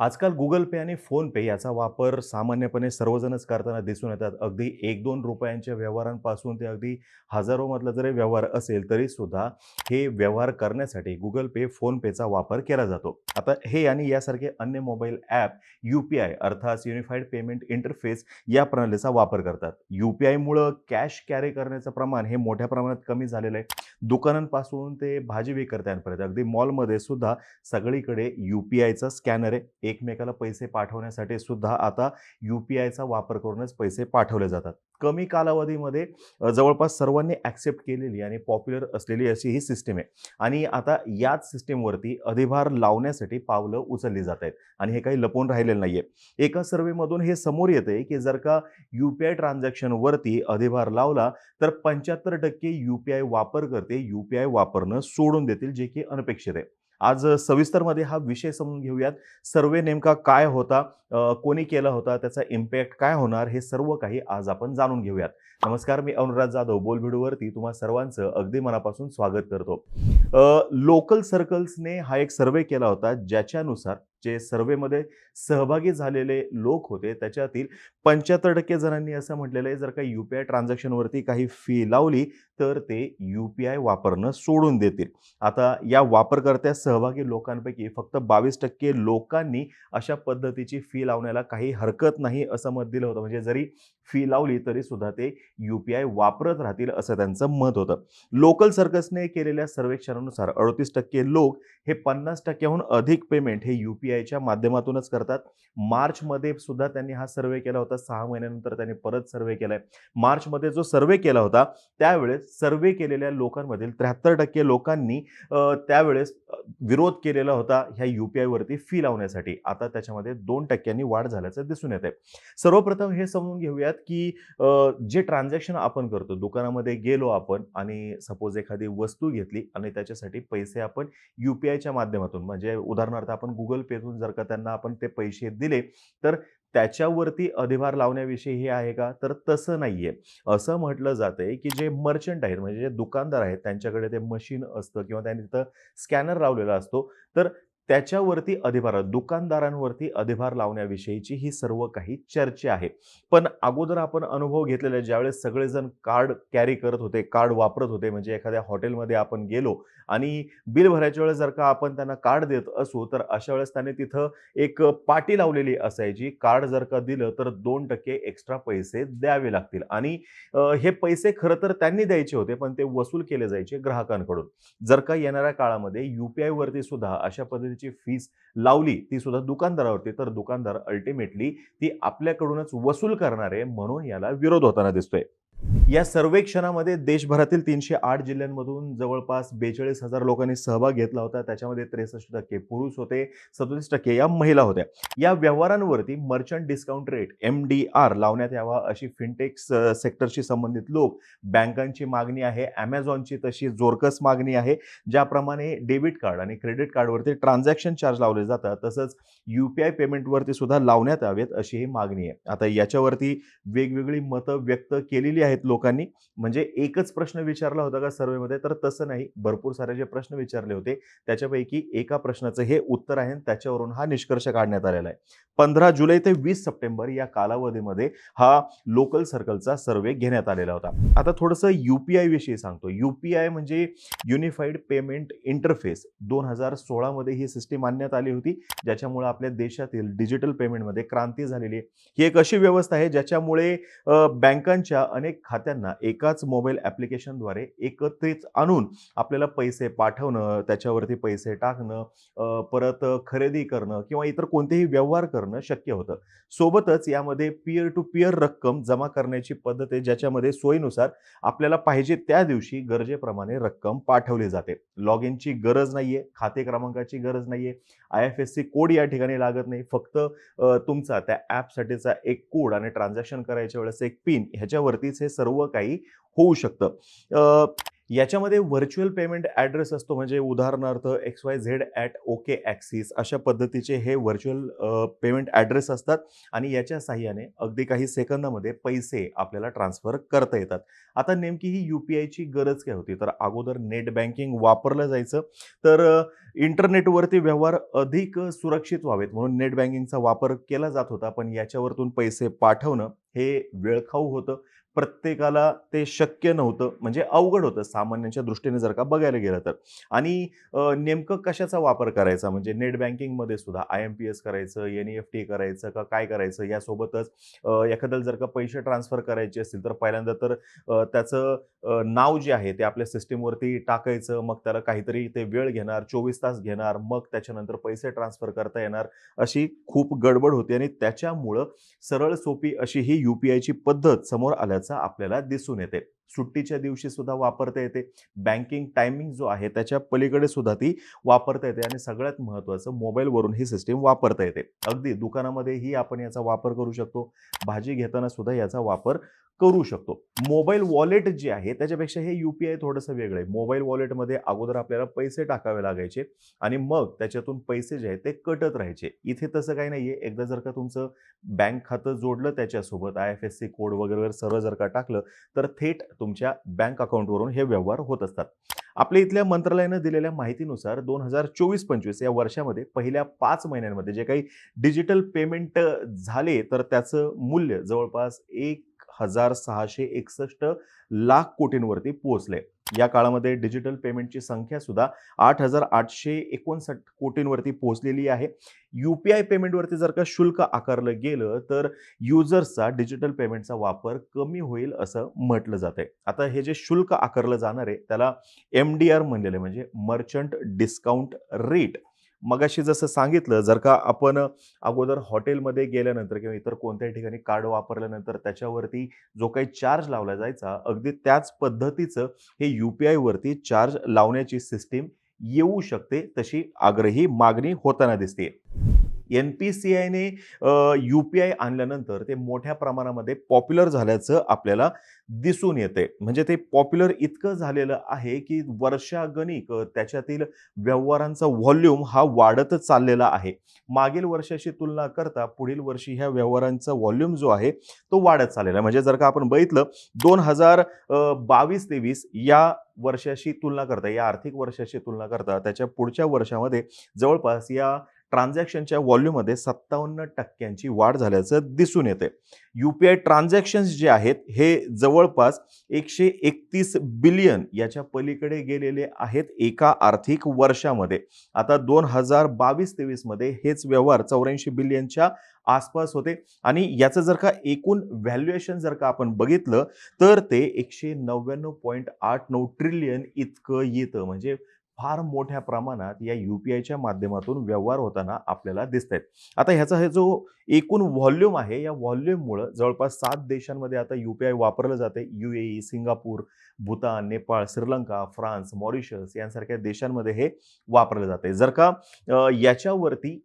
आजकाल गुगल पे आणि फोनपे याचा वापर सामान्यपणे सर्वजणच करताना दिसून येतात. अगदी एक दोन रुपयांच्या व्यवहारांपासून ते अगदी हजारोमधला जरी व्यवहार असेल तरी सुद्धा हे व्यवहार करण्यासाठी गुगल पे फोनपेचा वापर केला जातो. आता हे आणि यासारखे अन्य mobile app U P I अर्थात युनिफाईड पेमेंट इंटरफेस या प्रणालीचा वापर करतात. यू पी आयमुळं कॅश कॅरी करण्याचं प्रमाण हे मोठ्या प्रमाणात कमी झालेलं आहे. दुकानांपासून ते भाजी विक्रेत्यांपर्यंत. अगदी मॉलमध्ये सुद्धा सगळीकडे यू पी आयचा स्कॅनर आहे. एकमेकाला पैसे पाठवण्यासाठी सुद्धा आता यू पी आयचा वापर करूनच पैसे पाठवले जातात. कमी कालावधीमध्ये जवळपास सर्वांनी ॲक्सेप्ट केलेली आणि पॉप्युलर असलेली अशी ही सिस्टीम आहे. आणि आता याच सिस्टीमवरती अधिभार लावण्यासाठी पावलं उचलली जात आहेत आणि हे काही लपवून राहिलेलं नाही आहे एका सर्वेमधून हे समोर येते की जर का यू पी आय ट्रान्झॅक्शनवरती अधिभार लावला तर पंच्याहत्तर टक्के यू पी आय वापरकर्ते यू पी आय वापरणं सोडून देतील जे की अनपेक्षित आहे. आज सविस्तरमध्ये हा विषय समजून घेऊयात. सर्वे नेमका काय होता कोणी केला होता त्याचा इम्पॅक्ट काय होणार हे सर्व काही आज आपण जाणून घेऊयात. नमस्कार मी अनुराज जाधव. बोलभिडूवरती तुम्हा सर्वांचं अगदी मनापासून स्वागत करतो. लोकल सर्कल्सने हा एक सर्वे केला होता ज्याच्यानुसार जे सर्वेमध्ये सहभागी झालेले लोक होते त्याच्यातील पंच्याहत्तर टक्के जणांनी असं म्हटलेलं आहे जर का यू पी आय ट्रान्झॅक्शनवरती काही फी लावली तर ते यू पी आय वापरणं सोडून देतील. आता या वापरकर्त्या सहभागी लोकांपैकी फक्त बावीस टक्के लोकांनी अशा पद्धतीची फी लावण्याला काही हरकत नाही असं मत दिलं होतं. म्हणजे जरी फी लावली तरी सुद्धा ते यू पी आय वापरत राहतील असं त्यांचं मत होतं. लोकल सर्कसने केलेल्या सर्वेक्षणानुसार अडतीस टक्के लोक हे पन्नास टक्क्याहून अधिक पेमेंट हे यू पी आयच्या माध्यमातूनच करतात. मार्चमध्ये सुद्धा त्यांनी हा सर्वे केला होता. सहा महिन्यानंतर त्यांनी परत सर्वे केलाय. मार्चमध्ये जो सर्वे केला होता त्यावेळेस सर्वे केलेल्या लोकांमधील त्र्याहत्तर टक्के लोकांनी त्यावेळेस विरोध केलेला होता ह्या यू पी आयवरती फी लावण्यासाठी. आता त्याच्यामध्ये दोन टक्क्यांनी वाढ झाल्याचं दिसून येते आहे सर्वप्रथम हे समजून घेऊयात की जे ट्रान्झॅक्शन आपण करतो दुकानामध्ये गेलो आपण आणि सपोज एखादी वस्तू घेतली आणि त्याच्यासाठी पैसे आपण यू पी आयच्या माध्यमातून म्हणजे उदाहरणार्थ आपण गुगल पेतून जर का त्यांना आपण ते पैसे दिले तर त्याच्यावरती अधिभार लावण्याविषयी हे आहे का? तर तसं नाही आहे असं म्हटलं जातंय की जे मर्चंट आहेत म्हणजे जे दुकानदार आहेत त्यांच्याकडे ते मशीन असतं किंवा त्यांनी तिथं स्कॅनर लावलेला असतो तर त्याच्यावरती अधिभार दुकानदारांवरती अधिभार लावण्याविषयीची ही सर्व काही चर्चा आहे. पण अगोदर आपण अनुभव घेतलेला ज्यावेळेस सगळेजण कार्ड कॅरी करत होते कार्ड वापरत होते म्हणजे एखाद्या हॉटेलमध्ये आपण गेलो आणि बिल भरायच्या वेळेस जर का आपण त्यांना कार्ड देत असू तर अशा वेळेस त्याने तिथं एक पाटी लावलेली असायची. कार्ड जर का दिलं तर दोन टक्के एक्स्ट्रा पैसे द्यावे लागतील. आणि हे पैसे खरं तर त्यांनी द्यायचे होते पण ते वसूल केले जायचे ग्राहकांकडून. जर का येणाऱ्या काळामध्ये यू पी आयवरती सुद्धा अशा पद्धतीची फीस लावली ती सुद्धा दुकानदारावरती. तर दुकानदार अल्टिमेटली ती आपल्याकडूनच वसूल करणार आहे म्हणून याला विरोध होताना दिसतोय. या सर्वेक्षणामध्ये देशभरातील तीनशे आठ जिल्ह्यांमधून जवळपास बेचाळीस हजार लोकांनी सहभाग घेतला होता. त्याच्यामध्ये त्रेसष्ट टक्के पुरुष होते सदोतीस टक्के या महिला होत्या. या व्यवहारांवरती merchant discount rate M D R लावण्यात यावा अशी फिनटेक्स सेक्टरशी संबंधित लोक बँकांची मागणी आहे ॲमेझॉनची तशी जोरकस मागणी आहे ज्याप्रमाणे डेबिट कार्ड आणि क्रेडिट कार्डवरती ट्रान्झॅक्शन चार्ज लावले जातात तसंच यू पी आय पेमेंटवरती सुद्धा लावण्यात यावेत अशी ही मागणी आहे. आता याच्यावरती वेगवेगळी मतं व्यक्त केलेली आहेत. आहेत लोकांनी. म्हणजे एकच प्रश्न विचारला होता का सर्वेमध्ये? तर तसं नाही. भरपूर सारे जे प्रश्न विचारले होते त्याच्यापैकी एका प्रश्नाचं हे उत्तर आहे आणि त्याच्यावरून हा निष्कर्ष काढण्यात आलेला आहे. पंधरा जुलै ते वीस सप्टेंबर या कालावधीमध्ये हा लोकल सर्कलचा सर्वे घेण्यात आलेला होता. आता थोडंसं यू पी आय विषयी सांगतो. यू पी आय म्हणजे युनिफाईड पेमेंट इंटरफेस दोन हजार सोळामध्ये ही सिस्टीम आणण्यात आली होती ज्याच्यामुळे आपल्या देशातील डिजिटल पेमेंटमध्ये क्रांती झालेली आहे. ही एक अशी व्यवस्था आहे ज्याच्यामुळे बँकांच्या अनेक खात्यांना एकाच मोबाईल ॲप्लिकेशनद्वारे एकत्रित आणून आपल्याला पैसे पाठवणं त्याच्यावरती पैसे टाकणं परत खरेदी करणं किंवा इतर कोणतेही व्यवहार करणं शक्य होतं. सोबतच यामध्ये पियर टू पियर रक्कम जमा करण्याची पद्धत आहे ज्याच्यामध्ये सोयीनुसार आपल्याला पाहिजे त्या दिवशी गरजेप्रमाणे रक्कम पाठवली जाते. लॉग इनची गरज नाहीये खाते क्रमांकाची गरज नाहीये I F S C code या ठिकाणी लागत नाही. फक्त तुमचा त्या ॲपसाठीचा एक कोड आणि ट्रान्झॅक्शन करायच्या वेळेस एक पिन ह्याच्यावरतीच हे सर्व काही होऊ शकतं. याच्यामध्ये व्हर्च्युअल पेमेंट ॲड्रेस असतो म्हणजे उदाहरणार्थ X Y Z at okay axis अशा पद्धतीचे हे व्हर्च्युअल पेमेंट ॲड्रेस असतात आणि याच्या साह्याने अगदी काही सेकंदामध्ये पैसे आपल्याला ट्रान्सफर करता येतात. आता नेमकी ही यू पी आयची गरज काय होती? तर अगोदर नेट बँकिंग वापरलं जायचं. तर इंटरनेटवरती व्यवहार अधिक सुरक्षित व्हावेत म्हणून नेट बँकिंगचा वापर केला जात होता पण याच्यावरतून पैसे पाठवणं हे वेळखाऊ होतं. प्रत्येकाला ते शक्य नव्हतं म्हणजे अवघड होतं सामान्यांच्या दृष्टीने जर का बघायला गेलं तर. आणि नेमकं कशाचा वापर करायचा? म्हणजे नेट बँकिंगमध्ये सुद्धा आय एम पी एस करायचं एन ई एफ टी करायचं का काय करायचं? यासोबतच एखाद्याला जर का पैसे ट्रान्सफर करायचे असतील तर पहिल्यांदा तर त्याचं नाव जे आहे ते आपल्या सिस्टीमवरती टाकायचं मग त्याला काहीतरी ते वेळ घेणार चोवीस तास घेणार मग त्याच्यानंतर पैसे ट्रान्सफर करता येणार अशी खूप गडबड होती. आणि त्याच्यामुळं सरळ सोपी अशी ही यू पी आयची पद्धत समोर असल्याचं आपल्याला दिसून येते. सुट्टीच्या दिवशी सुद्धा वापरता येते. बँकिंग टायमिंग जो आहे त्याच्या पलीकडे सुद्धा ती वापरता येते आणि सगळ्यात महत्त्वाचं मोबाईलवरून ही सिस्टीम वापरता येते. अगदी दुकानामध्येही आपण याचा वापर करू शकतो. भाजी घेताना सुद्धा याचा वापर करू शकतो. मोबाईल वॉलेट जे आहे त्याच्यापेक्षा हे यू पी आय थोडंसं वेगळं आहे. मोबाईल वॉलेटमध्ये अगोदर आपल्याला पैसे टाकावे लागायचे आणि मग त्याच्यातून पैसे जे आहेत ते कटत राहायचे. इथे तसं काही नाही आहे एकदा जर का तुमचं बँक खातं जोडलं त्याच्यासोबत I F S C code वगैरे वगैरे सर्व जर का टाकलं तर थेट तुमच्या बँक अकाउंटवरून हे व्यवहार होत असतात. आपल्या इथल्या मंत्रालयानं दिलेल्या माहितीनुसार दोन हजार चोवीस पंचवीस या वर्षामध्ये पहिल्या पाच महिन्यांमध्ये जे काही डिजिटल पेमेंट झाले तर त्याचं मूल्य जवळपास एक हजार सहाशे एकसष्ट लाख कोटींवरती पोहोचले. या काळामध्ये डिजिटल पेमेंटची संख्या सुद्धा आठ हजार आठशे एकोणसाठ कोटींवरती पोहोचलेली आहे. यू पी आय पेमेंटवरती जर का शुल्क आकारलं गेलं तर युजर्सचा डिजिटल पेमेंटचा वापर कमी होईल असं म्हटलं जातंय. आता हे जे शुल्क आकारलं जाणार आहे त्याला एम डी आर म्हणलेलं आहे म्हणजे मर्चंट डिस्काउंट रेट मगाशी जसं सांगितलं जर का आपण अगोदर हॉटेलमध्ये गेल्यानंतर किंवा इतर कोणत्याही ठिकाणी कार्ड वापरल्यानंतर त्याच्यावरती जो काही चार्ज लावला जायचा अगदी त्याच पद्धतीचं हे यू पी आयवरती चार्ज लावण्याची सिस्टीम येऊ शकते तशी आग्रही मागणी होताना दिसते एन पी सी आयने यू पी आय आणल्यानंतर ते मोठ्या प्रमाणामध्ये पॉप्युलर झाल्याचं आपल्याला दिसून येते म्हणजे ते पॉप्युलर इतकं झालेलं आहे की वर्षागणिक त्याच्यातील व्यवहारांचा व्हॉल्यूम हा वाढतच चाललेला आहे. मागील वर्षाशी तुलना करता पुढील वर्षी ह्या व्यवहारांचा व्हॉल्यूम जो आहे तो वाढत चाललेला आहे. म्हणजे जर का आपण बघितलं दोन हजार बावीस तेवीस या वर्षाशी तुलना करता या आर्थिक वर्षाशी तुलना करता त्याच्या पुढच्या वर्षामध्ये जवळपास या ट्रान्झॅक्शनच्या व्हॉल्यूममध्ये सत्तावन्न टक्क्यांची वाढ झाल्याचं दिसून येते यू पी आय ट्रान्झॅक्शन्स जे आहेत हे जवळपास एकशे एकतीस बिलियन याच्या पलीकडे गेलेले आहेत एका आर्थिक वर्षामध्ये. आता दोन हजार बावीस तेवीसमध्ये हेच व्यवहार चौऱ्याऐंशी बिलियनच्या आसपास होते. आणि याचं जर का एकूण व्हॅल्युएशन जर का आपण बघितलं तर ते एकशे नव्याण्णव पॉईंट आठ नऊ ट्रिलियन इतकं येतं. म्हणजे फार मोठ्या प्रमाणात या यू पी आयच्या माध्यमातून व्यवहार होताना आपल्याला दिसत आहेत आता ह्याचा हे जो एकूण व्हॉल्यूम आहे या व्हॉल्यूममुळं जवळपास सात देशांमध्ये आता यू पी आय वापरलं जाते U A E Singapore Bhutan Nepal Sri Lanka France Mauritius यांसारख्या देशांमध्ये हे वापरलं जाते जर का याच्यावरती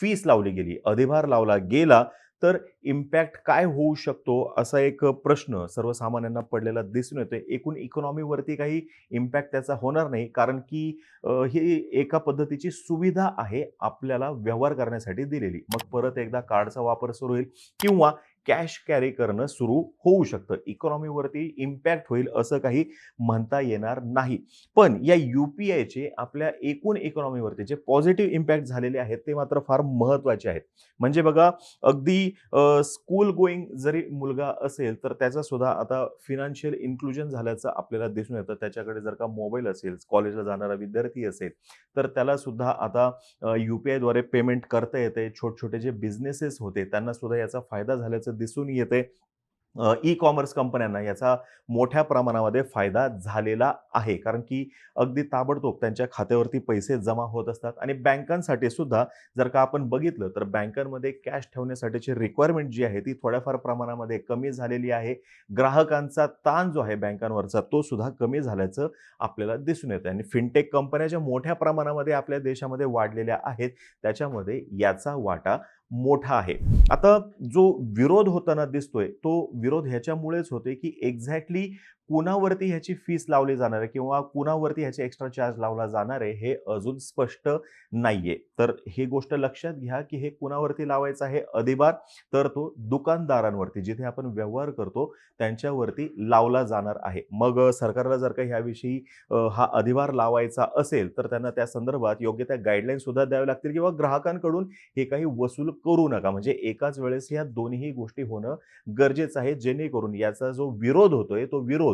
फीस लावली गेली अधिभार लावला गेला तर इम्पॅक्ट काय होऊ शकतो? असा एक प्रश्न सर्वसामान्यांना पडलेला दिसून येतोय. एकूण इकॉनॉमीवरती काही इम्पॅक्ट त्याचा होणार नाही कारण की ही एका पद्धतीची सुविधा आहे आपल्याला व्यवहार करण्यासाठी दिलेली. मग परत एकदा कार्डचा वापर सुरू होईल किंवा कॅश कॅरी करणं सुरू होऊ शकतं. इकॉनॉमीवरती इम्पॅक्ट होईल असं काही म्हणता येणार नाही. पण या यू पी आयचे आपल्या एकूण इकॉनॉमीवरती जे पॉझिटिव्ह इम्पॅक्ट झालेले आहेत ते मात्र फार महत्त्वाचे आहेत. म्हणजे बघा अगदी स्कूल गोईंग जरी मुलगा असेल तर त्याचा सुद्धा आता फिनान्शियल इन्क्लुजन झाल्याचं आपल्याला दिसून येतं. त्याच्याकडे जर का मोबाईल असेल कॉलेजला जाणारा विद्यार्थी असेल तर त्याला सुद्धा आता यू पी आयद्वारे पेमेंट करता येते छोटे छोटे जे बिझनेसेस होते त्यांना सुद्धा याचा फायदा झाल्याचं दिसून येते ई कॉमर्स कंपन्यांना याचा मोठ्या प्रमाणामध्ये फायदा झालेला आहे. कारण की अगदी ताबडतोब त्यांच्या खात्यावरती पैसे जमा होत असतात आणि बँकांसाठी सुद्धा जर का आपण बघितलं तर बँकांमध्ये कॅश ठेवण्यासाठीची रिक्वायरमेंट जी आहे ती थोड्याफार प्रमाणामध्ये कमी झालेली आहे. ग्राहकांचा ताण जो आहे बँकांवरचा तो सुद्धा कमी झाल्याचं आपल्याला दिसून येतं आणि फिनटेक कंपन्या ज्या मोठ्या प्रमाणामध्ये आपल्या देशामध्ये वाढलेल्या आहेत त्याच्यामध्ये याचा वाटा मोठा आहे. आता जो विरोध होताना दिसतोय तो विरोध ह्याच्यामुळेच होते की एक्झॅक्टली कुणावरती ह्याची फीस लावली जाणार आहे किंवा कुणावरती ह्याचे एक्स्ट्रा चार्ज लावला जाणार आहे हे अजून स्पष्ट नाहीये. तर ही गोष्ट लक्षात घ्या की हे कुणावरती लावायचं आहे? अधिभार तर तो दुकानदारांवरती जिथे आपण व्यवहार करतो त्यांच्यावरती लावला जाणार आहे. मग सरकारला जर का ह्याविषयी हा अधिभार लावायचा असेल तर त्यांना त्या संदर्भात योग्य त्या गाईडलाईन सुद्धा द्याव्या लागतील किंवा ग्राहकांकडून हे काही वसूल करू नका. म्हणजे एकाच वेळेस ह्या दोन्ही गोष्टी होणं गरजेचं आहे जेणेकरून याचा जो विरोध होतोय तो विरोध